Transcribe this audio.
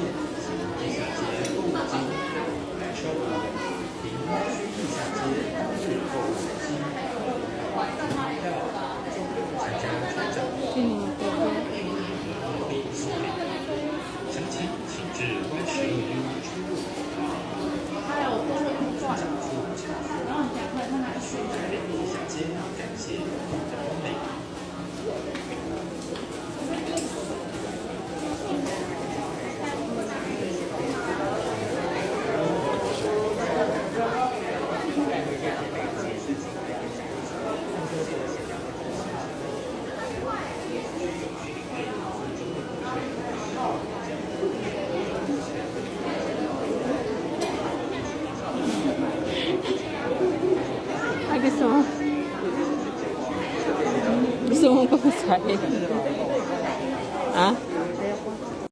Thank.，gusto mo? Gusto mo pa sa Ha?